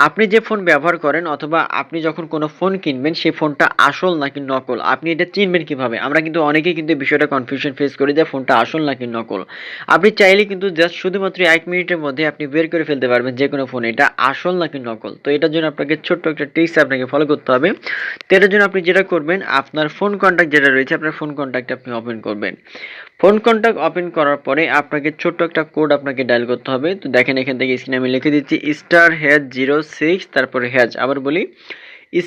আপনি যে ফোন ব্যবহার করেন অথবা আপনি যখন কোনো ফোন কিনবেন, সেই ফোনটা আসল নাকি নকল? আপনি এটা চিনবেন কীভাবে? আমরা কিন্তু অনেকেই কিন্তু বিষয়টা কনফিউশন ফেস করি যে ফোনটা আসল নাকি নকল। আপনি চাইলে কিন্তু জাস্ট শুধুমাত্র এক মিনিটের মধ্যে আপনি বের করে ফেলতে পারবেন যে কোনো ফোন এটা আসল নাকি নকল। তো এটার জন্য আপনাকে ছোট্ট একটা টিপস আপনাকে ফলো করতে হবে। তো এটার জন্য আপনি যেটা করবেন, আপনার ফোন কন্ট্যাক্ট যেটা রয়েছে, আপনার ফোন কন্ট্যাক্ট আপনি ওপেন করবেন। ফোন কন্ট্যাক্ট ওপেন করার পরে আপনাকে ছোট্ট একটা কোড আপনাকে ডায়াল করতে হবে। তো দেখেন এখান থেকে স্ক্রিনে আমি লিখে দিচ্ছি স্টার হ্যাজ জিরো সিক্স তারপরে হ্যাজ আবার বলি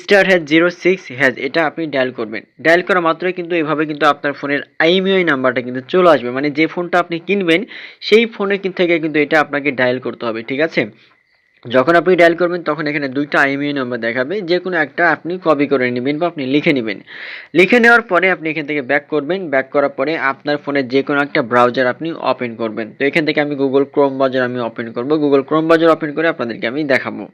star hash zero six hash এটা আপনি ডায়াল করবেন। ডায়াল করা মাত্রই কিন্তু এভাবে কিন্তু আপনার ফোনের আইমিআই নাম্বারটা কিন্তু চলে আসবে। মানে যে ফোনটা আপনি কিনবেন, সেই ফোনে থেকে কিন্তু এটা আপনাকে ডায়াল করতে হবে, ঠিক আছে? যখন আপনি ডায়াল করবেন, তখন এখানে দুইটা আইএমইউ নাম্বার দেখাবে। যে কোনো একটা আপনি কপি করে নেবেন বা আপনি লিখে নেবেন। লিখে নেওয়ার পরে আপনি এখান থেকে ব্যাক করবেন। ব্যাক করার পরে আপনার ফোনের যে কোনো একটা ব্রাউজার আপনি ওপেন করবেন। তো এখান থেকে আমি গুগল ক্রোম ব্রাউজার আমি ওপেন করব। গুগল ক্রোম ব্রাউজার ওপেন করে আপনাদেরকে আমি দেখাবো।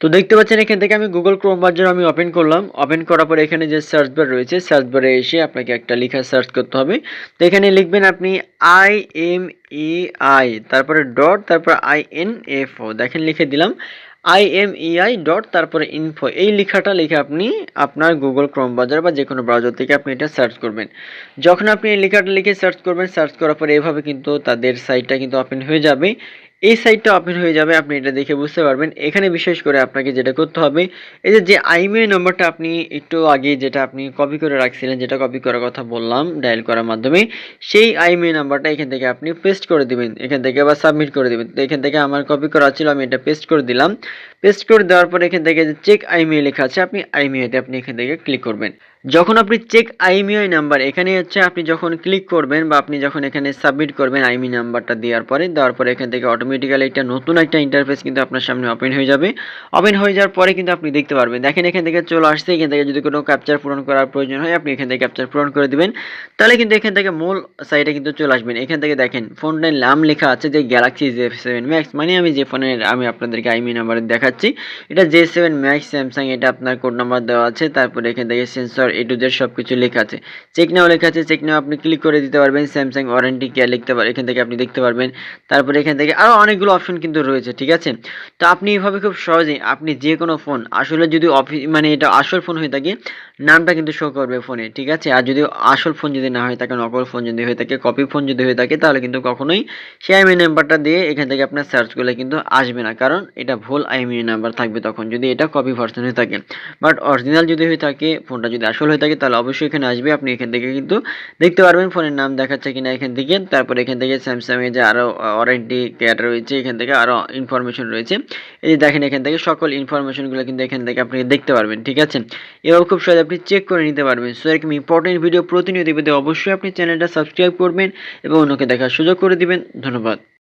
তো দেখতে পাচ্ছেন, এখান থেকে আমি গুগল ক্রোম ব্রাউজার আমি ওপেন করলাম। ওপেন করার পরে এখানে যে সার্চ বার রয়েছে সার্চ বারে এসে আপনাকে একটা লেখা সার্চ করতে হবে। তো এখানে লিখবেন আপনি আই এম ই আই তারপরে ডট তারপর আই এন এফ ও দেখেন লিখে দিলাম। I M E I dot তারপরে ইনফো এই লেখাটা লিখে আপনি আপনার গুগল ক্রোম বাজার বা যে কোনো ব্রাউজার থেকে আপনি এটা সার্চ করবেন। যখন আপনি এই লেখাটা লিখে সার্চ করবেন সার্চ করার পরে এভাবে কিন্তু তাদের সাইটটা কিন্তু ওপেন হয়ে যাবে। এই সাইটটা ওপেন হয়ে যাবে, আপনি এটা দেখে বুঝতে পারবেন। এখানে বিশেষ করে আপনাকে যেটা করতে হবে, এই যে যে আইমেল নাম্বারটা আপনি একটু আগে যেটা আপনি কপি করে রাখছিলেন, যেটা কপি করার কথা বললাম ডায়াল করার মাধ্যমে, সেই আইমেল নাম্বারটা এখান থেকে আপনি পেস্ট করে দিবেন। এখান থেকে আবার সাবমিট করে দিবেন। তো এখান থেকে আমার কপি করা ছিল, আমি এটা পেস্ট করে দিলাম। পেস্ট করে দেওয়ার পর এখান থেকে যে চেক আইমেল লেখা আছে, আপনি আইমেলতে আপনি এখান থেকে ক্লিক করবেন। যখন আপনি চেক আইমিআই নাম্বার এখানে হচ্ছে আপনি যখন ক্লিক করবেন বা আপনি যখন এখানে সাবমিট করবেন আইমি নাম্বারটা দেওয়ার পরে দেওয়ার পরে এখান থেকে অটোমেটিক্যালি একটা নতুন একটা ইন্টারফেস কিন্তু আপনার সামনে ওপেন হয়ে যাবে। ওপেন হয়ে যাওয়ার পরে কিন্তু আপনি দেখতে পারবেন। দেখেন এখান থেকে চলে আসছে, এখান থেকে যদি কোনো ক্যাপচার পূরণ করার প্রয়োজন হয়, আপনি এখান থেকে ক্যাপচার পূরণ করে দিবেন। তাহলে কিন্তু এখান থেকে মূল সাইটে কিন্তু চলে আসবেন। এখান থেকে দেখেন ফোনটার নাম লেখা আছে যে গ্যালাক্সি জে সেভেন ম্যাক্স মানে আমি যে ফোনের আমি আপনাদেরকে আইমি নাম্বার দেখাচ্ছি। এটা জে সেভেন ম্যাক্স স্যামসাং এটা আপনার কোড নাম্বার দেওয়া আছে। তারপরে এখান থেকে সেন্সর এ টু জেড সব কিছু লেখা আছে। চেক নাও লেখা আছে। চেক নাও আপনি ক্লিক করে দিতে পারবেন। স্যামসাং ওয়ারেন্টি কেয়ার লিখতে পারেন এখান থেকে আপনি দেখতে পারবেন। তারপরে এখান থেকে আরও অনেকগুলো অপশন কিন্তু রয়েছে, ঠিক আছে? তো আপনি এভাবে খুব সহজেই আপনি যে কোনো ফোন আসলে যদি অফিস মানে এটা আসল ফোন হয়ে থাকে, নামটা কিন্তু শো করবে ফোনে ঠিক আছে? আর যদি আসল ফোন যদি না হয়ে থাকে, নকল ফোন যদি হয়ে থাকে কপি ফোন যদি হয়ে থাকে, তাহলে কিন্তু কখনোই সেই আইমি নাম্বারটা দিয়ে এখান থেকে আপনার সার্চ করলে কিন্তু আসবে না। কারণ এটা ভুল আইমি নাম্বার থাকবে তখন, যদি এটা কপি ভার্সন হয়ে থাকে। বাট অরিজিনাল যদি হয়ে থাকে ফোনটা যদি আসল হয়ে থাকে, তাহলে অবশ্যই এখানে আসবে। আপনি এখান থেকে কিন্তু দেখতে পারবেন ফোনের নাম দেখাচ্ছে কিনা এখান থেকে। তারপর এখান থেকে স্যামসাংয়ের যে আরও ওয়ারেন্টি কেয়ার রয়েছে, এখান থেকে আরও ইনফরমেশন রয়েছে। এই দেখেন এখান থেকে সকল ইনফরমেশনগুলো কিন্তু এখান থেকে আপনি দেখতে পারবেন, ঠিক আছে? এবার খুব সহজে আপনি চেক করে নিতে পারবেন। সো এরকম ইম্পর্টেন্ট ভিডিও প্রতিনিয়ত পেতে অবশ্যই আপনি চ্যানেলটা সাবস্ক্রাইব করবেন এবং অন্যকে দেখার সুযোগ করে দিবেন। ধন্যবাদ।